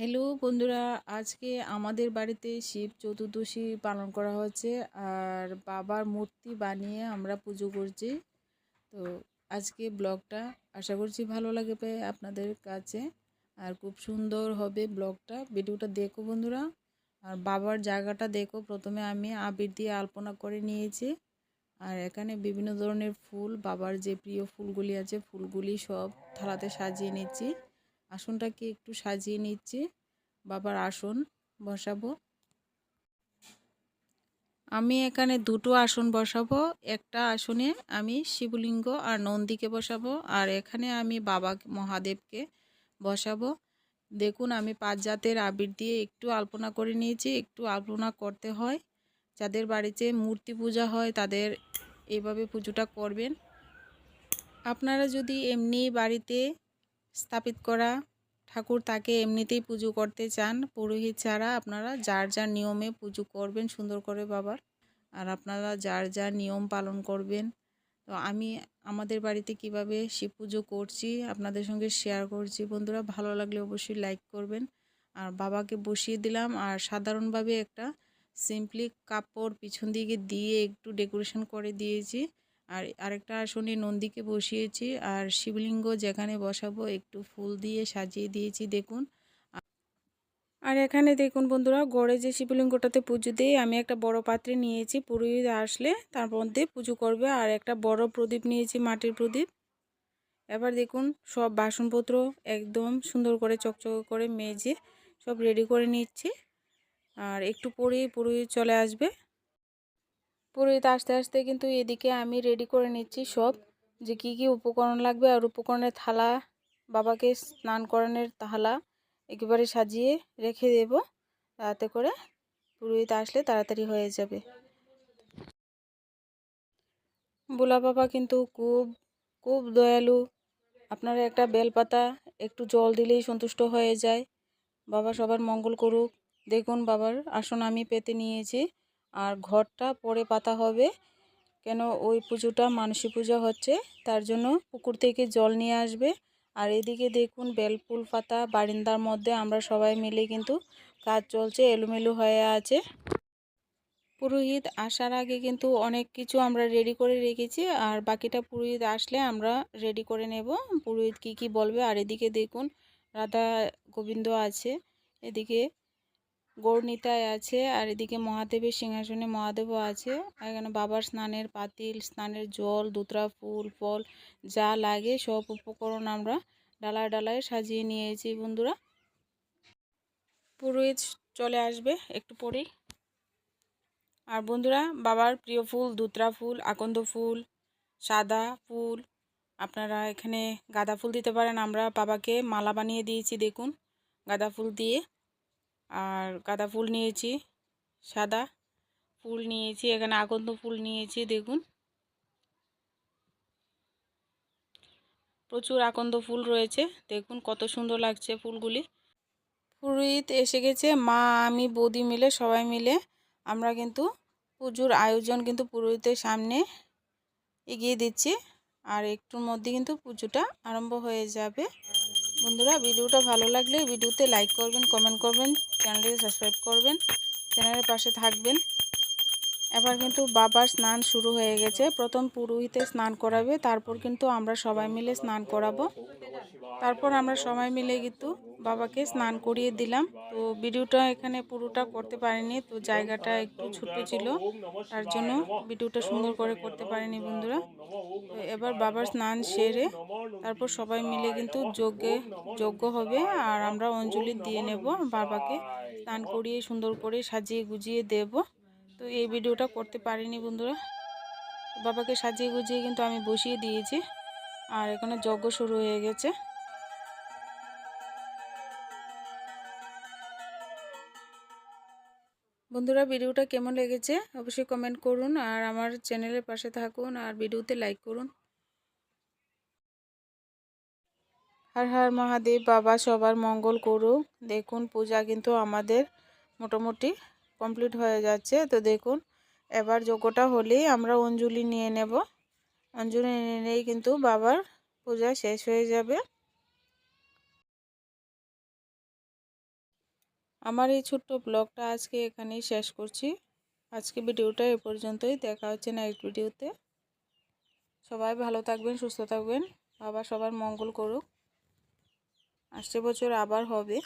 Hello বন্ধুরা, আজকে আমাদের বাড়িতে শিব চতুর্দশী পালন করা হচ্ছে আর বাবার মূর্তি বানিয়ে আমরা পুজো করছি। তো আজকে ব্লগটা আশা করছি ভালো লাগবে আপনাদের কাছে আর খুব সুন্দর হবে ব্লগটা। ভিডিওটা দেখো বন্ধুরা আর বাবার জায়গাটা দেখো। প্রথমে আমি আবির দিয়ে আলপনা করে নিয়েছি আর এখানে বিভিন্ন ধরনের ফুল, বাবার যে প্রিয় ফুলগুলি আছে, ফুলগুলি সব থালাতে সাজিয়ে নিচ্ছি। আসনটাকে একটু সাজিয়ে নিচ্ছি। বাবার আসন বসাবো। আমি এখানে দুটো আসন বসাবো। একটা আসনে আমি শিবলিঙ্গ আর নন্দীকে বসাবো আর এখানে আমি বাবা মহাদেবকে বসাবো। দেখুন, আমি পাঁচ জাতের আবির দিয়ে একটু আলপনা করে নিয়েছি, একটু আলপনা করতে হয়। যাদের বাড়িতে মূর্তি পূজা হয়, তাদের এইভাবে পুজোটা করবেন। আপনারা যদি এমনি বাড়িতে স্থাপিত করা ঠাকুর তাকে এমনিতেই পুজো করতে চান। পুরোহিত ছাড়া আপনারা যার যার নিয়মে পুজো করবেন সুন্দর করে বাবার। আর আপনারা যার যার নিয়ম পালন করবেন। তো আমি আমাদের বাড়িতে কীভাবে শিব পুজো করছি আপনাদের সঙ্গে শেয়ার করছি। বন্ধুরা ভালো লাগলে অবশ্যই লাইক করবেন। আর বাবাকে বসিয়ে দিলাম আর সাধারণভাবে একটা সিম্পলি কাপড় পিছন দিকে দিয়ে একটু ডেকোরেশন করে দিয়েছি। আর আরেকটা আসনে নন্দীকে বসিয়েছি, আর শিবলিঙ্গ যেখানে বসাবো একটু ফুল দিয়ে সাজিয়ে দিয়েছি, দেখুন। আর এখানে দেখুন বন্ধুরা, গড়ে যে শিবলিঙ্গটাতে পুজো দিয়ে আমি একটা বড় পাত্রে নিয়েছি, পুরোহিত আসলে তার মধ্যে পুজো করবে, আর একটা বড় প্রদীপ নিয়েছি, মাটির প্রদীপ। এবার দেখুন, সব বাসনপত্র একদম সুন্দর করে চকচক করে মেজে সব রেডি করে নিচ্ছি, আর একটু পরেই পুরোহিত চলে আসবে। পুরোহিত আস্তে আস্তে কিন্তু এদিকে আমি রেডি করে নিচ্ছি সব। যে কি কি উপকরণ লাগবে আর উপকরণের থালা, বাবাকে স্নান করানোর থালা একেবারে সাজিয়ে রেখে দেব। তাতে করে পুরোহিত আসলে তাড়াতাড়ি হয়ে যাবে। বোলা বাবা কিন্তু খুব খুব দয়ালু। আপনারা একটা বেলপাতা একটু জল দিলেই সন্তুষ্ট হয়ে যায়। বাবা সবার মঙ্গল করুক। দেখুন বাবার আসন আমি পেতে নিয়েছি। আর ঘরটা পরে পাতা হবে। কেন ওই পুজোটা মানসী পূজা হচ্ছে, তার জন্য পুকুর থেকে জল নিয়ে আসবে। আর এদিকে দেখুন, বেলফুল পাতা বারিন্দার মধ্যে আমরা সবাই মিলে কিন্তু কাজ চলছে, এলোমেলো হয়ে আছে। পুরোহিত আসার আগে কিন্তু অনেক কিছু আমরা রেডি করে রেখেছি, আর বাকিটা পুরোহিত আসলে আমরা রেডি করে নেব। পুরোহিত কি কি বলবে? আর এদিকে দেখুন, রাধা গোবিন্দ আছে। এদিকে গৌরনীতায় আছে, আর এদিকে মহাদেবের সিংহাসনে মহাদেবও আছে। এখানে বাবার স্নানের পাতিল, স্নানের জল, দুতরা ফুল, ফল যা লাগে সব উপকরণ আমরা ডালায় ডালায় সাজিয়ে নিয়েছি বন্ধুরা। পুরোহিত চলে আসবে একটু পরেই। আর বন্ধুরা, বাবার প্রিয় ফুল দুতরা ফুল, আকন্দ ফুল, সাদা ফুল, আপনারা এখানে গাঁদা ফুল দিতে পারেন। আমরা বাবাকে মালা বানিয়ে দিয়েছি, দেখুন, গাঁদা ফুল দিয়ে। আর গাঁদা ফুল নিয়েছি, সাদা ফুল নিয়েছি, এখানে আগন্ত ফুল নিয়েছি, দেখুন। প্রচুর আকন্দ ফুল রয়েছে, দেখুন কত সুন্দর লাগছে ফুলগুলি। পুরোহিত এসে গেছে, মা, আমি, বৌদি মিলে, সবাই মিলে, আমরা কিন্তু পুজোর আয়োজন কিন্তু পুরোহিতের সামনে এগিয়ে দিচ্ছি, আর একটুর মধ্যে কিন্তু পুজোটা আরম্ভ হয়ে যাবে। বন্ধুরা, ভিডিওটা ভালো লাগলে ভিডিওতে লাইক করবেন কমেন্ট করবেন চ্যানেলটিকে সাবস্ক্রাইব করবেন চ্যানেলের পাশে থাকবেন। এবার কিন্তু বাবার স্নান শুরু হয়ে গেছে। প্রথম পুরোহিতে স্নান করাবে, তারপর কিন্তু আমরা সবাই মিলে স্নান করাবো। তারপর আমরা সবাই মিলে কিন্তু বাবাকে স্নান করিয়ে দিলাম। তো ভিডিওটা এখানে পুরোটা করতে পারিনি, তো জায়গাটা একটু ছোট ছিল। তার জন্য ভিডিওটা সুন্দর করে করতে পারিনি বন্ধুরা। তো এবার বাবার স্নান সেরে তারপর সবাই মিলে কিন্তু যজ্ঞে যজ্ঞ হবে আর আমরা অঞ্জলি দিয়ে নেব বাবাকে স্নান করিয়ে সুন্দর করে সাজিয়ে গুজিয়ে দেব। তো এই ভিডিওটা করতে পারিনি বন্ধুরা। বাবাকে সাজিয়ে গুজিয়ে কিন্তু আমি বসিয়ে দিয়েছি। আর এখানে যজ্ঞ শুরু হয়ে গেছে। বন্ধুরা, ভিডিওটা কেমন লেগেছে অবশ্যই কমেন্ট করুন আর আমার চ্যানেলের পাশে থাকুন আর ভিডিওতে লাইক করুন। হর হর মহাদেব, বাবা সবার মঙ্গল করুক। দেখুন, পূজা কিন্তু আমাদের মোটামুটি কমপ্লিট হয়ে যাচ্ছে। তো দেখুন, এবার যোগ্যটা হলেই আমরা অঞ্জলি নিয়ে নেব। অঞ্জলি নিলেই কিন্তু বাবার পূজা শেষ হয়ে যাবে। আমার এই ছোট্ট ব্লগটা আজকে এখানেই শেষ করছি। আজকে ভিডিওটা এ পর্যন্তই। দেখা হচ্ছে নেক্সট ভিডিওতে। সবাই ভালো থাকবেন, সুস্থ থাকবেন। বাবা সবার মঙ্গল করুক। আসছে বছর আবার হবে।